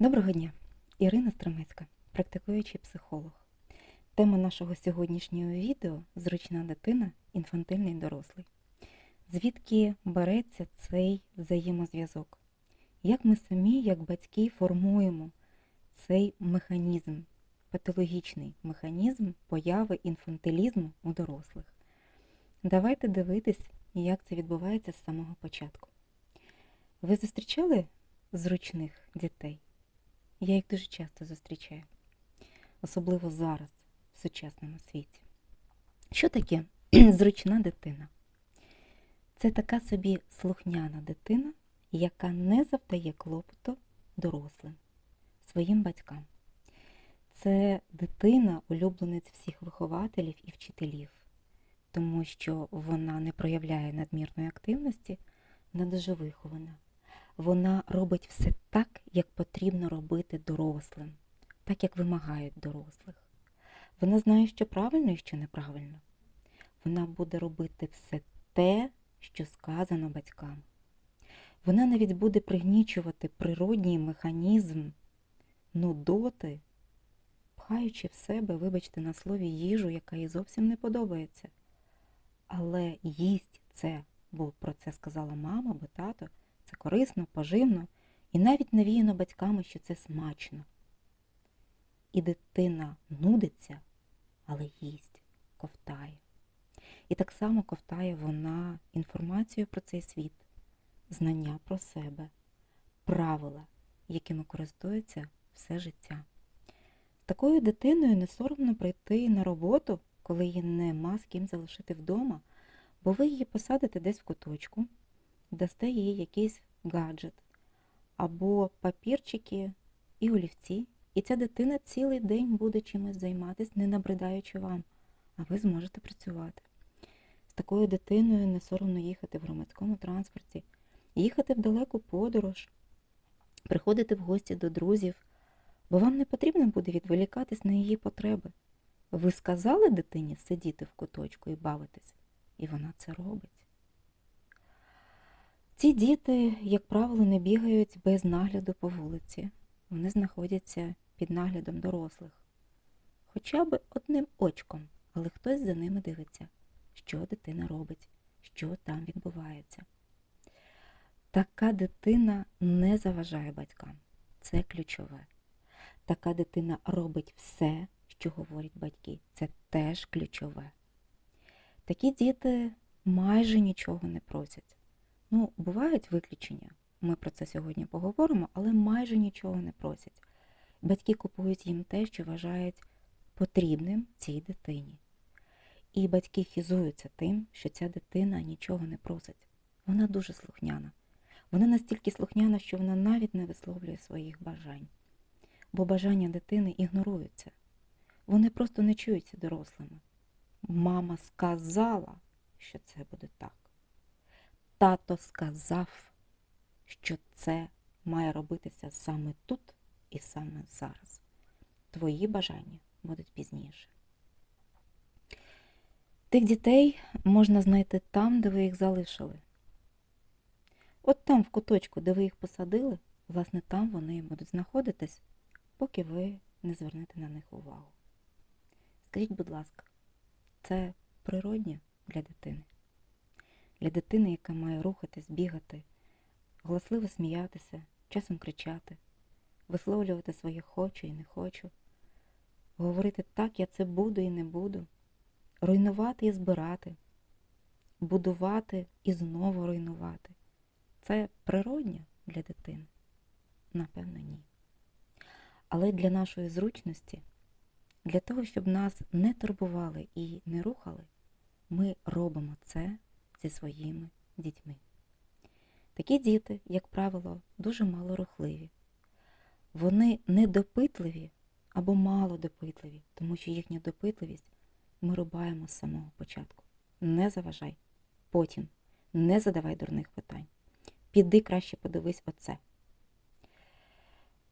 Доброго дня! Ірина Стромецька, практикуючий психолог. Тема нашого сьогоднішнього відео зручна дитина, інфантильний дорослий. Звідки береться цей взаємозв'язок? Як ми самі, як батьки, формуємо цей механізм, патологічний механізм появи інфантилізму у дорослих? Давайте дивитись, як це відбувається з самого початку. Ви зустрічали зручних дітей? Я їх дуже часто зустрічаю, особливо зараз, в сучасному світі. Що таке зручна дитина? Це така собі слухняна дитина, яка не завдає клопоту дорослим, своїм батькам. Це дитина, улюбленець всіх вихователів і вчителів, тому що вона не проявляє надмірної активності, вона дуже вихована вона робить все так, як потрібно робити дорослим, так як вимагають дорослих. Вона знає, що правильно і що неправильно. Вона буде робити все те, що сказано батькам. Вона навіть буде пригнічувати природній механізм нудоти, пхаючи в себе, вибачте, на слові їжу, яка їй зовсім не подобається. Але їсть це, бо про це сказала мама або тато, це корисно, поживно і навіть навіяно батьками, що це смачно. І дитина нудиться, але їсть, ковтає. І так само ковтає вона інформацію про цей світ, знання про себе, правила, якими користується все життя. Такою дитиною не соромно прийти на роботу, коли її нема з ким залишити вдома, бо ви її посадите десь в куточку дасте їй якийсь гаджет або папірчики і олівці, і ця дитина цілий день буде чимось займатися, не набридаючи вам, а ви зможете працювати. З такою дитиною не соромно їхати в громадському транспорті, їхати в далеку подорож, приходити в гості до друзів, бо вам не потрібно буде відволікатись на її потреби. Ви сказали дитині сидіти в куточку і бавитись, і вона це робить. Ці діти, як правило, не бігають без нагляду по вулиці. Вони знаходяться під наглядом дорослих. Хоча б одним очком, але хтось за ними дивиться, що дитина робить, що там відбувається. Така дитина не заважає батькам. Це ключове. Така дитина робить все, що говорять батьки. Це теж ключове. Такі діти майже нічого не просять. Ну, бувають виключення, ми про це сьогодні поговоримо, але майже нічого не просять. Батьки купують їм те, що вважають потрібним цій дитині. І батьки хізуються тим, що ця дитина нічого не просить. Вона дуже слухняна. Вона настільки слухняна, що вона навіть не висловлює своїх бажань. Бо бажання дитини ігноруються. Вони просто не чуються дорослими. Мама сказала, що це буде так. Тато сказав, що це має робитися саме тут і саме зараз. Твої бажання будуть пізніше. Тих дітей можна знайти там, де ви їх залишили. От там, в куточку, де ви їх посадили, власне, там вони будуть знаходитись, поки ви не звернете на них увагу. Скажіть, будь ласка, це природнє для дитини? Для дитини, яка має рухатись, бігати, голосливо сміятися, часом кричати, висловлювати своє хочу і не хочу, говорити так, я це буду і не буду, руйнувати і збирати, будувати і знову руйнувати. Це природньо для дитини? Напевно, ні. Але для нашої зручності, для того, щоб нас не турбували і не рухали, ми робимо це зі своїми дітьми. Такі діти, як правило, дуже малорухливі. Вони недопитливі або малодопитливі, тому що їхню допитливість ми рубаємо з самого початку. Не заважай. Потім не задавай дурних питань. Піди краще подивись оце.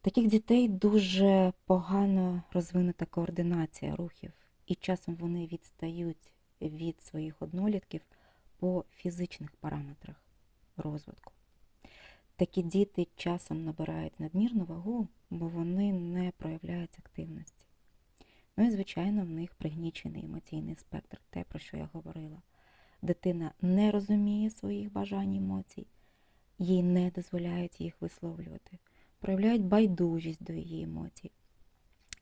Таких дітей дуже погано розвинута координація рухів, і часом вони відстають від своїх однолітків по фізичних параметрах розвитку. Такі діти часом набирають надмірну вагу, бо вони не проявляють активності. Ну і, звичайно, в них пригнічений емоційний спектр, те, про що я говорила. Дитина не розуміє своїх бажань емоцій, їй не дозволяють їх висловлювати, проявляють байдужість до її емоцій.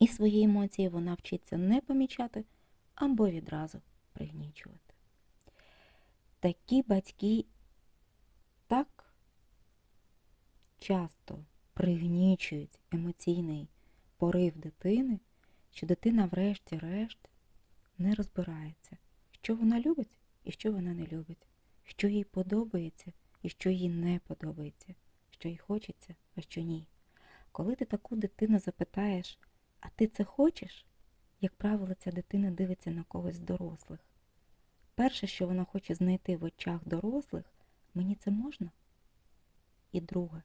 І свої емоції вона вчиться не помічати або відразу пригнічувати. Такі батьки так часто пригнічують емоційний порив дитини, що дитина, врешті-решт, не розбирається, що вона любить і що вона не любить, що їй подобається і що їй не подобається, що їй хочеться, а що ні. Коли ти таку дитину запитаєш, а ти це хочеш? Як правило, ця дитина дивиться на когось з дорослих. Перше, що вона хоче знайти в очах дорослих, мені це можна? І друге,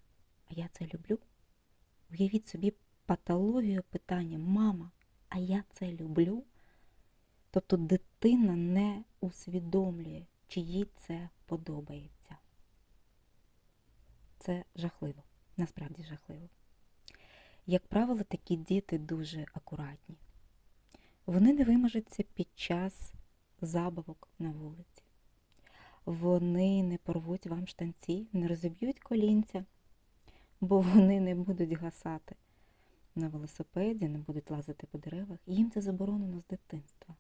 а я це люблю? Уявіть собі патологію питання Мама, а я це люблю? Тобто дитина не усвідомлює, чи їй це подобається. Це жахливо, насправді жахливо. Як правило, такі діти дуже акуратні. Вони не виможуться під час забавок на вулиці. Вони не порвуть вам штанці, не розіб'ють колінця, бо вони не будуть гасати на велосипеді, не будуть лазити по деревах. Їм це заборонено з дитинства.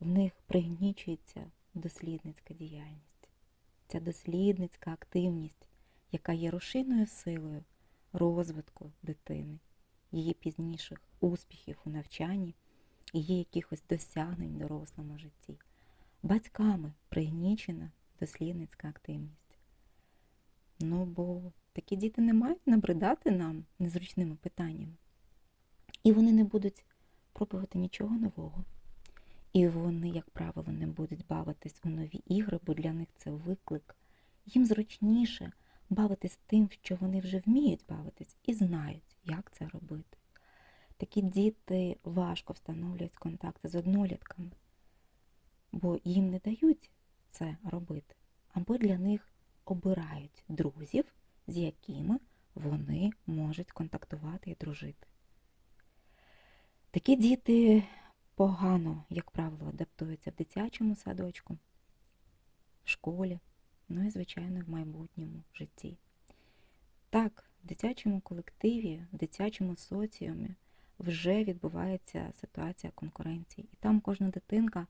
В них пригнічується дослідницька діяльність, ця дослідницька активність, яка є рушійною силою розвитку дитини, її пізніших успіхів у навчанні і її якихось досягнень в дорослому житті. Батьками пригнічена дослідницька активність. Ну, бо такі діти не мають набридати нам незручними питаннями. І вони не будуть пробувати нічого нового. І вони, як правило, не будуть бавитись у нові ігри, бо для них це виклик. Їм зручніше бавитись тим, що вони вже вміють бавитись і знають, як це робити. Такі діти важко встановлюють контакти з однолітками, бо їм не дають це робити, або для них обирають друзів, з якими вони можуть контактувати і дружити. Такі діти погано, як правило, адаптуються в дитячому садочку, в школі, ну і, звичайно, в майбутньому житті. Так, в дитячому колективі, в дитячому соціумі вже відбувається ситуація конкуренції. І там кожна дитинка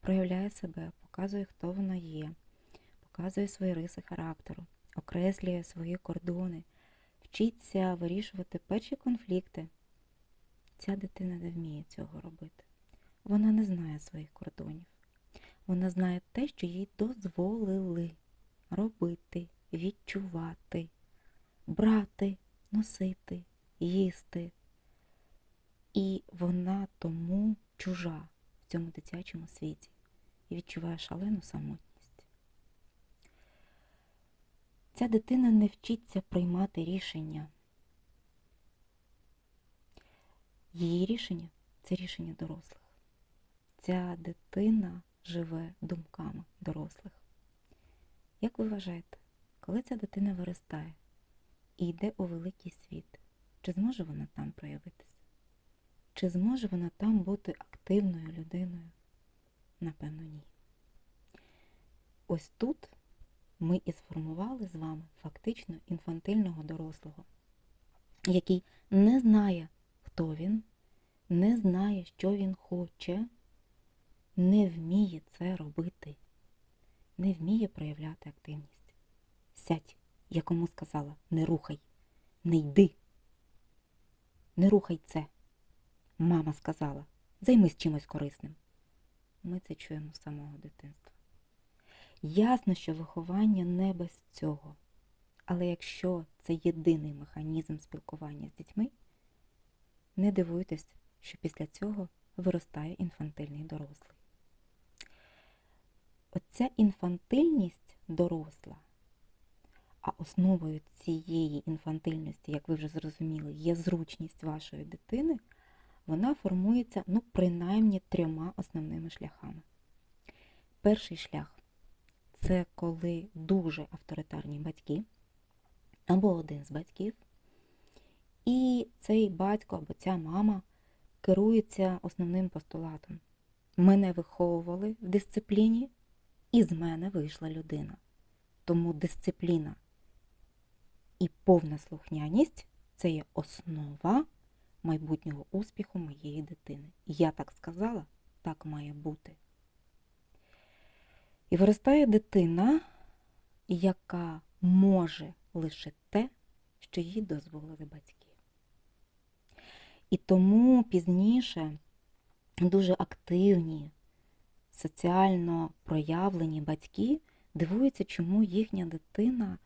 проявляє себе, показує, хто вона є, показує свої риси характеру, окреслює свої кордони, вчиться вирішувати перші конфлікти. Ця дитина не вміє цього робити. Вона не знає своїх кордонів. Вона знає те, що їй дозволили робити, відчувати, брати, носити, їсти. І вона тому чужа в цьому дитячому світі і відчуває шалену самотність. Ця дитина не вчиться приймати рішення. Її рішення це рішення дорослих. Ця дитина живе думками дорослих. Як ви вважаєте, коли ця дитина виростає і йде у великий світ, чи зможе вона там проявитися? Чи зможе вона там бути активною людиною? Напевно, ні. Ось тут ми і сформували з вами фактично інфантильного дорослого, який не знає, хто він, не знає, що він хоче, не вміє це робити, не вміє проявляти активність. Сядь, я кому сказала, не рухай, не йди, не рухай це. Мама сказала, займись чимось корисним. Ми це чуємо з самого дитинства. Ясно, що виховання не без цього. Але якщо це єдиний механізм спілкування з дітьми, не дивуйтесь, що після цього виростає інфантильний дорослий. Оця інфантильність доросла, а основою цієї інфантильності, як ви вже зрозуміли, є зручність вашої дитини, вона формується, ну, принаймні трьома основними шляхами. Перший шлях це коли дуже авторитарні батьки або один з батьків, і цей батько або ця мама керується основним постулатом. Мене виховували в дисципліні, і з мене вийшла людина. Тому дисципліна і повна слухняність це є основа майбутнього успіху моєї дитини. Я так сказала, так має бути. І виростає дитина, яка може лише те, що їй дозволили батьки. І тому пізніше дуже активні, соціально проявлені батьки дивуються, чому їхня дитина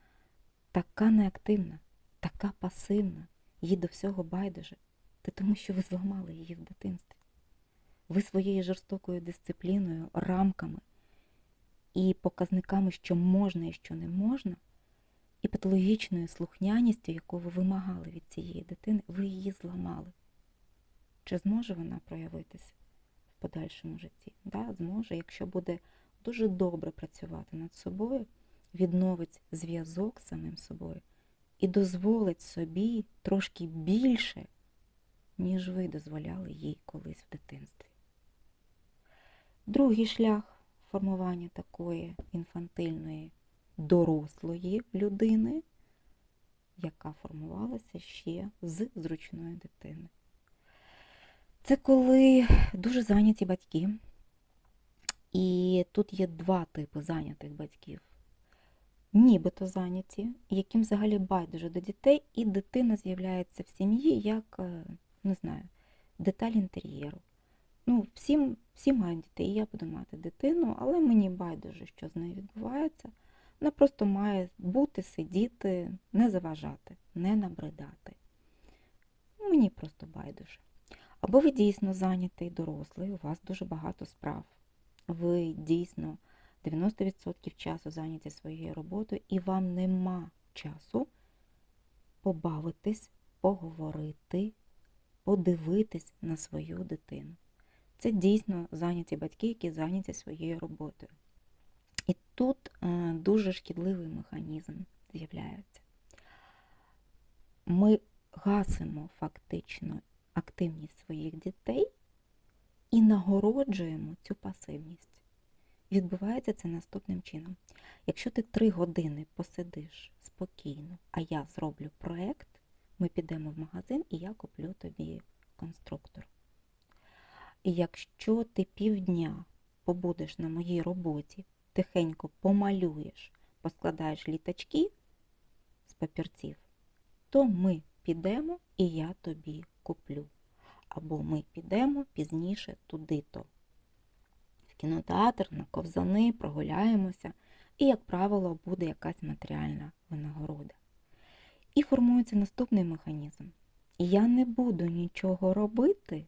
така неактивна, така пасивна, їй до всього байдуже. Та тому, що ви зламали її в дитинстві. Ви своєю жорстокою дисципліною, рамками і показниками, що можна і що не можна, і патологічною слухняністю, яку ви вимагали від цієї дитини, ви її зламали. Чи зможе вона проявитися в подальшому житті? Да, Зможе, якщо буде дуже добре працювати над собою, відновить зв'язок з самим собою і дозволить собі трошки більше, ніж ви дозволяли їй колись в дитинстві. Другий шлях формування такої інфантильної дорослої людини, яка формувалася ще з зручної дитини. Це коли дуже зайняті батьки, і тут є два типи зайнятих батьків. Нібито зайняті, яким взагалі байдуже до дітей, і дитина з'являється в сім'ї як, е, не знаю, деталь інтер'єру. Ну, всі, всі мають дітей, і я буду мати дитину, але мені байдуже, що з нею відбувається. Вона просто має бути, сидіти, не заважати, не набридати. Мені просто байдуже. Або ви дійсно зайнятий дорослий, у вас дуже багато справ. Ви дійсно 90% часу зайняті своєю роботою, і вам нема часу побавитись, поговорити, подивитись на свою дитину. Це дійсно зайняті батьки, які зайняті своєю роботою. І тут е, дуже шкідливий механізм з'являється. Ми гасимо фактично активність своїх дітей і нагороджуємо цю пасивність. Відбувається це наступним чином. Якщо ти три години посидиш спокійно, а я зроблю проєкт, ми підемо в магазин і я куплю тобі конструктор. І якщо ти півдня побудеш на моїй роботі, тихенько помалюєш, поскладаєш літачки з папірців, то ми підемо і я тобі куплю. Або ми підемо пізніше туди-то. В кінотеатр, на ковзани, прогуляємося, і, як правило, буде якась матеріальна винагорода. І формується наступний механізм. Я не буду нічого робити,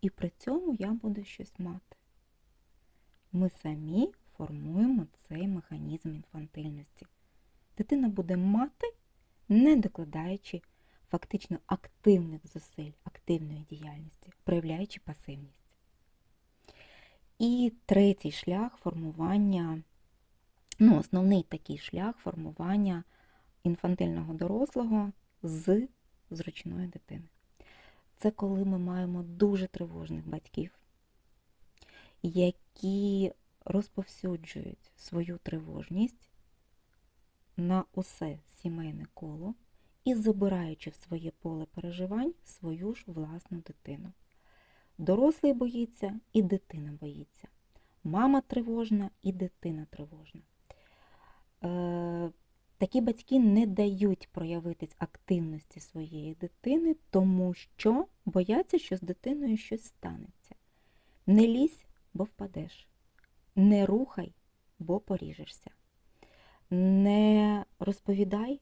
і при цьому я буду щось мати. Ми самі формуємо цей механізм інфантильності. Дитина буде мати, не докладаючи фактично активних зусиль, активної діяльності, проявляючи пасивність. І третій шлях формування, ну, основний такий шлях формування інфантильного дорослого з зручної дитини. Це коли ми маємо дуже тривожних батьків, які розповсюджують свою тривожність на усе сімейне коло і забираючи в своє поле переживань свою ж власну дитину. Дорослий боїться і дитина боїться. Мама тривожна і дитина тривожна. Такі батьки не дають проявитись активності своєї дитини, тому що бояться, що з дитиною щось станеться. Не лізь, бо впадеш. Не рухай, бо поріжешся. Не розповідай,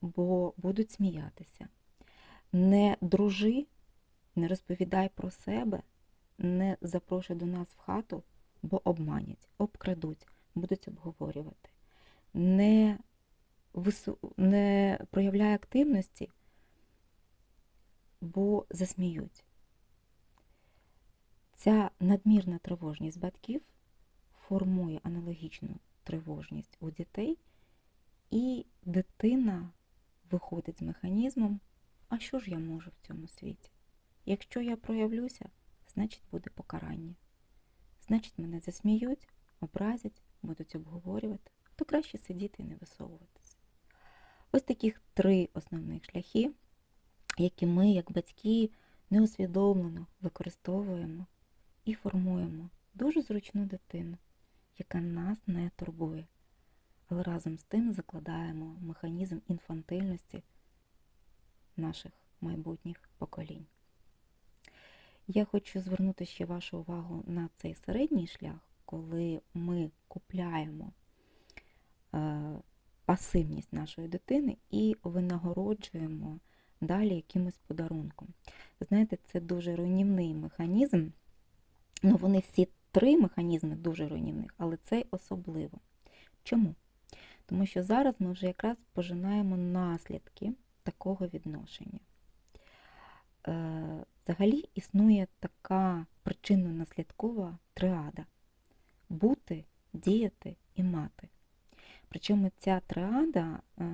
бо будуть сміятися. Не дружи, не розповідай про себе, не запрошуй до нас в хату, бо обманять, обкрадуть, будуть обговорювати. Не. Не проявляй активності, бо засміють. Ця надмірна тривожність батьків формує аналогічну тривожність у дітей, І дитина виходить з механізмом, а що ж я можу в цьому світі? Якщо я проявлюся, значить буде покарання. Значить, мене засміють, образять, будуть обговорювати, то краще сидіти і не висовуватися. Ось таких три основних шляхи, які ми, як батьки, неусвідомлено використовуємо і формуємо дуже зручну дитину, яка нас не турбує. Але разом з тим закладаємо механізм інфантильності наших майбутніх поколінь. Я хочу звернути ще вашу увагу на цей середній шлях, коли ми купляємо е, пасивність нашої дитини і винагороджуємо далі якимось подарунком. Знаєте, це дуже руйнівний механізм. Ну, вони всі три механізми дуже руйнівних, але цей особливо. Чому? Тому що зараз ми вже якраз пожинаємо наслідки такого відношення. Е, Взагалі існує така причинно-наслідкова триада бути, діяти і мати. Причому ця триада, е,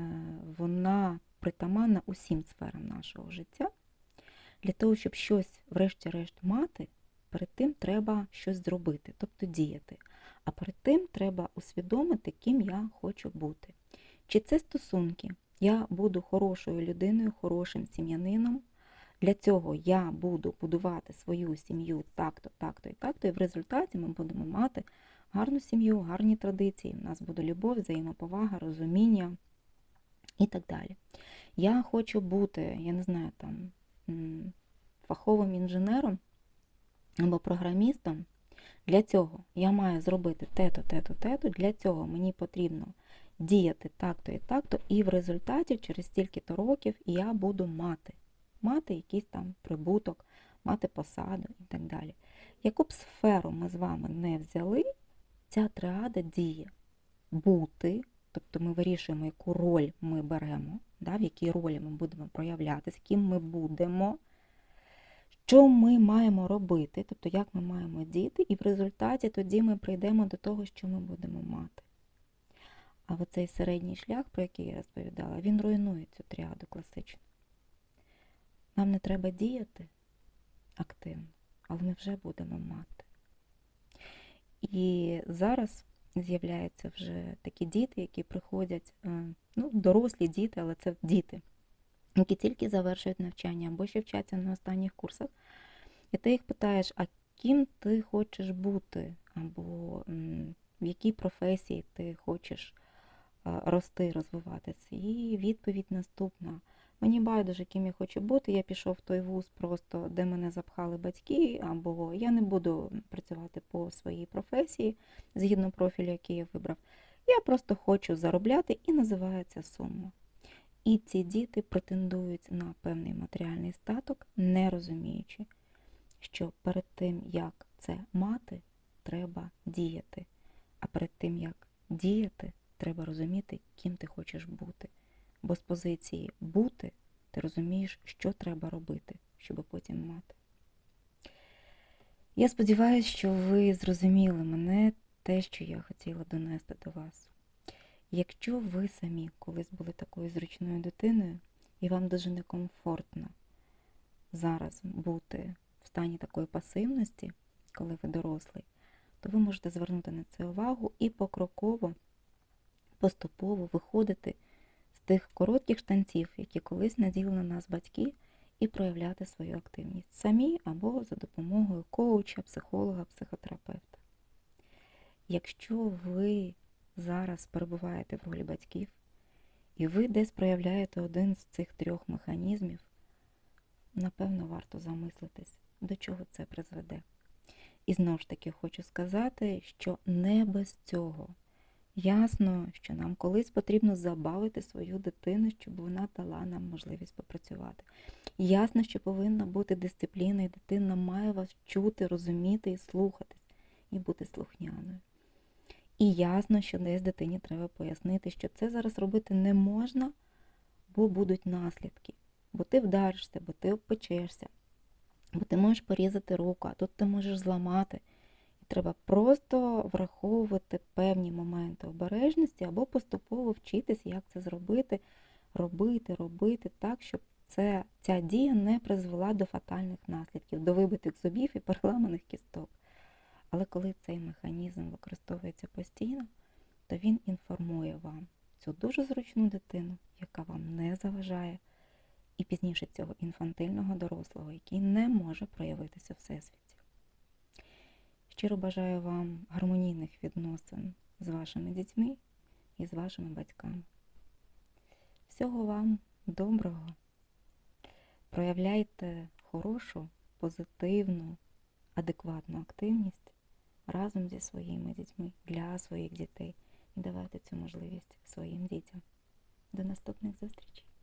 вона притаманна усім сферам нашого життя. Для того, щоб щось, врешті-решт, мати, перед тим треба щось зробити, тобто діяти. А перед тим треба усвідомити, ким я хочу бути. Чи це стосунки? Я буду хорошою людиною, хорошим сім'янином. Для цього я буду будувати свою сім'ю так-то, так-то і так-то, і в результаті ми будемо мати гарну сім'ю, гарні традиції. У нас буде любов, взаємоповага, розуміння і так далі. Я хочу бути, я не знаю, там фаховим інженером або програмістом. Для цього я маю зробити те-то, те-то, те-то. Для цього мені потрібно діяти так-то і так-то, і в результаті через стільки-то років я буду мати. Мати якийсь там прибуток, мати посаду і так далі. Яку б сферу ми з вами не взяли, ця триада діє бути, тобто ми вирішуємо, яку роль ми беремо, да, в якій ролі ми будемо проявлятися, ким ми будемо, що ми маємо робити, тобто як ми маємо діти, і в результаті тоді ми прийдемо до того, що ми будемо мати. А оцей середній шлях, про який я розповідала, він руйнує цю тріаду класичну. Нам не треба діяти активно, але ми вже будемо мати. І зараз з'являються вже такі діти, які приходять, е, ну, дорослі діти, але це діти, які тільки завершують навчання або ще вчаться на останніх курсах. І ти їх питаєш, а ким ти хочеш бути, або в якій професії ти хочеш рости, розвиватися. І відповідь наступна. Мені байдуже, ким я хочу бути, я пішов в той вуз, просто де мене запхали батьки, або я не буду працювати по своїй професії, згідно профілю, який я вибрав. Я просто хочу заробляти і називається сума. І ці діти претендують на певний матеріальний статок, не розуміючи, що перед тим, як це мати, треба діяти. А перед тим, як діяти, треба розуміти, ким ти хочеш бути. Бо з позиції бути ти розумієш, що треба робити, щоб потім мати. Я сподіваюся, що ви зрозуміли мене те, що я хотіла донести до вас. Якщо ви самі колись були такою зручною дитиною, і вам дуже некомфортно зараз бути в стані такої пасивності, коли ви дорослий, то ви можете звернути на це увагу і покроково, поступово виходити тих коротких штанців, які колись наділи на нас батьки, і проявляти свою активність самі або за допомогою коуча, психолога, психотерапевта. Якщо ви зараз перебуваєте в ролі батьків, і ви десь проявляєте один з цих трьох механізмів, напевно, варто замислитись, до чого це призведе. І знову ж таки хочу сказати, що не без цього. Ясно, що нам колись потрібно забавити свою дитину, щоб вона дала нам можливість попрацювати. Ясно, що повинна бути дисципліна, і дитина має вас чути, розуміти і слухатись, і бути слухняною. І ясно, що десь дитині треба пояснити, що це зараз робити не можна, бо будуть наслідки. Бо ти вдаришся, бо ти обпечешся, бо ти можеш порізати руку, а тут ти можеш зламати. Треба просто враховувати певні моменти обережності або поступово вчитись, як це зробити, робити, робити так, щоб це, ця дія не призвела до фатальних наслідків, до вибитих зубів і переламаних кісток. Але коли цей механізм використовується постійно, то він інформує вам цю дуже зручну дитину, яка вам не заважає, і пізніше цього інфантильного дорослого, який не може проявитися в всесвіті. Щиро бажаю вам гармонійних відносин з вашими дітьми і з вашими батьками. Всього вам доброго. Проявляйте хорошу, позитивну, адекватну активність разом зі своїми дітьми для своїх дітей і давайте цю можливість своїм дітям. До наступних зустрічей!